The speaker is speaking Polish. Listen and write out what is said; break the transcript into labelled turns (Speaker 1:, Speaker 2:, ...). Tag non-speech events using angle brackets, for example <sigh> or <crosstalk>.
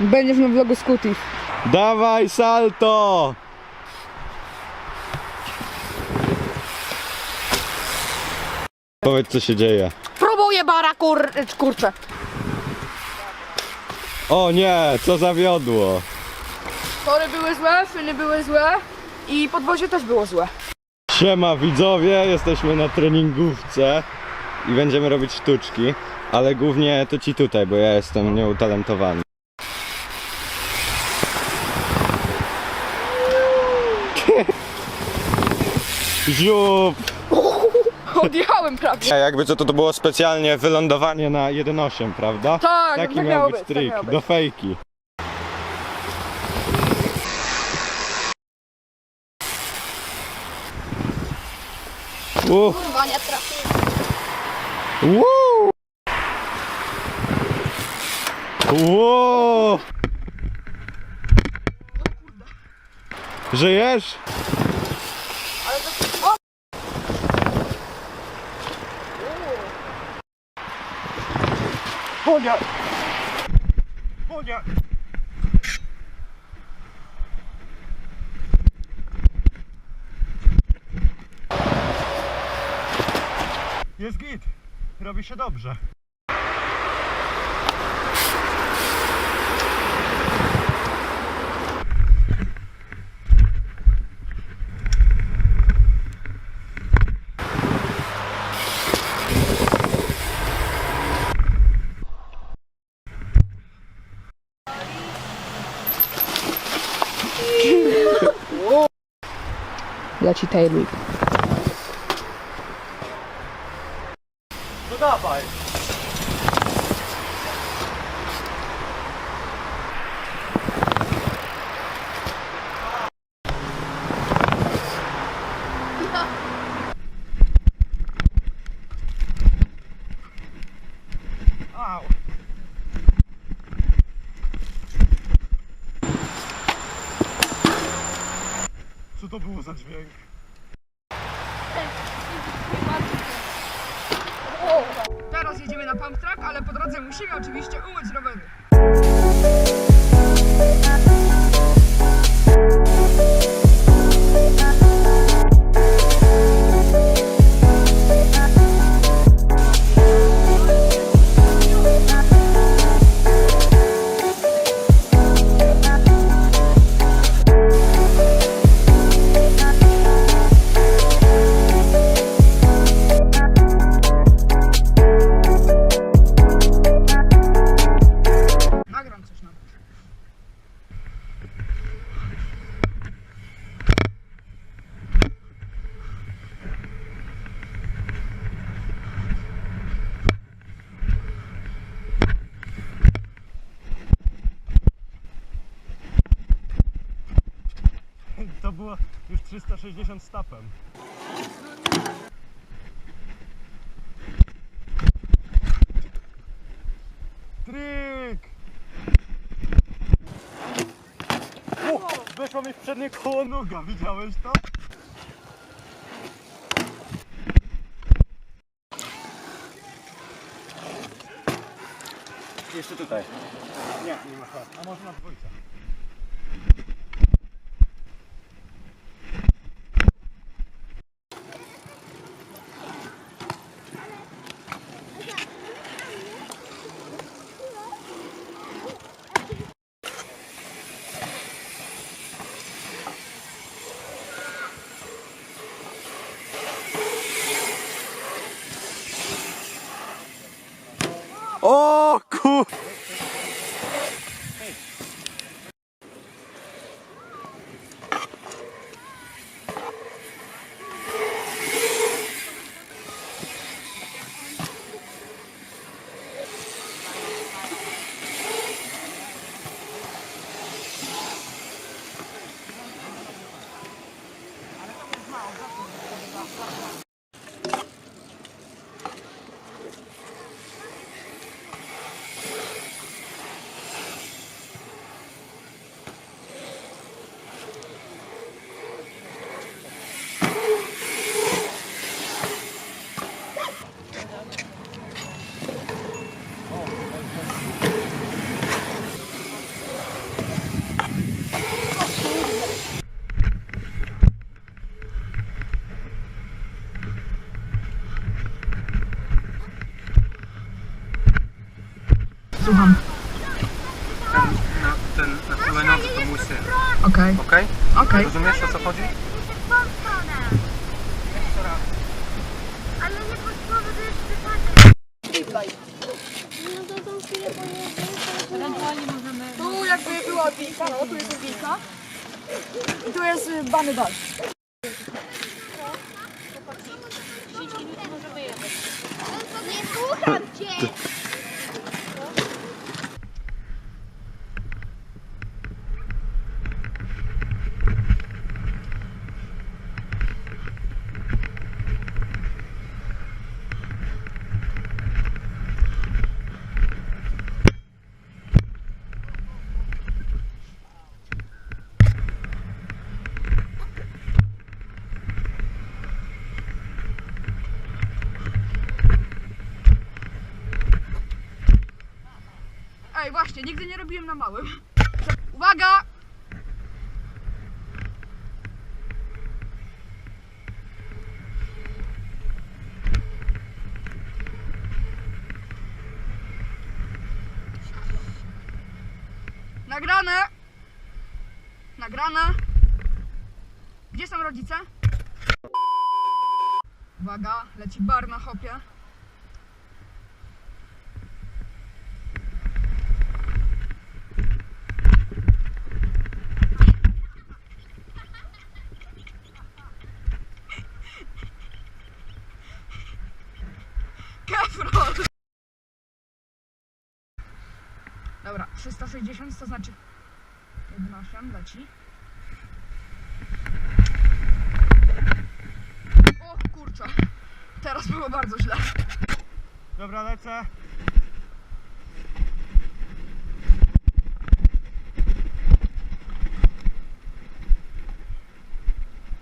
Speaker 1: Będziesz na vlogu Scootif.
Speaker 2: Dawaj salto! Powiedz co się dzieje.
Speaker 1: Próbuję bara kur... kurczę.
Speaker 2: O nie, co zawiodło?
Speaker 1: Tory były złe, fyny były złe i podwozie też było złe.
Speaker 2: Siema widzowie, jesteśmy na treningówce i będziemy robić sztuczki, ale głównie to ci tutaj, bo ja jestem nieutalentowany. Ziup! <laughs>
Speaker 1: Odjechałem prawie.
Speaker 2: A jakby co to, to było specjalnie wylądowanie na 1.8, prawda?
Speaker 1: Tak,
Speaker 2: Taki
Speaker 1: tak
Speaker 2: miał
Speaker 1: miało
Speaker 2: być
Speaker 1: być, tak
Speaker 2: trik,
Speaker 1: miało być.
Speaker 2: do fejki. Uff.
Speaker 1: Kurwa, nie trafiłem.
Speaker 2: Woo! Wow! Żyjesz?
Speaker 1: Ale to... O!
Speaker 2: Konia! Konia! Jest git. Robi się dobrze.
Speaker 1: Leci tail whip.
Speaker 2: No dawaj. Co to było za dźwięk?
Speaker 1: Teraz jedziemy na pump track, ale po drodze musimy oczywiście umyć rowery.
Speaker 2: Było już 360 stopem. Trik! O, weszło mi w przednie koło noga, widziałeś to? Jeszcze tutaj. Nie, nie ma. A może cool. Kur...
Speaker 3: ten na hulajnodze to mój syn.
Speaker 1: Okej,
Speaker 3: Okej?
Speaker 1: okej.
Speaker 3: Rozumiesz o co chodzi?
Speaker 4: Ale nie wypadek. No to tą chwilę pojedziemy.
Speaker 1: Tu jakby była wilka, no tu jest wilka. I tu jest y, bany deszcz.
Speaker 4: Nie słucham cię.
Speaker 1: Ej, właśnie, nigdy nie robiłem na małym. Uwaga! Nagrane! Nagrane! Gdzie są rodzice? Uwaga, leci bar na hopie. Kefrol! Dobra, 360 to znaczy 11 leci. O kurczę, teraz było bardzo źle.
Speaker 3: Dobra, lecę.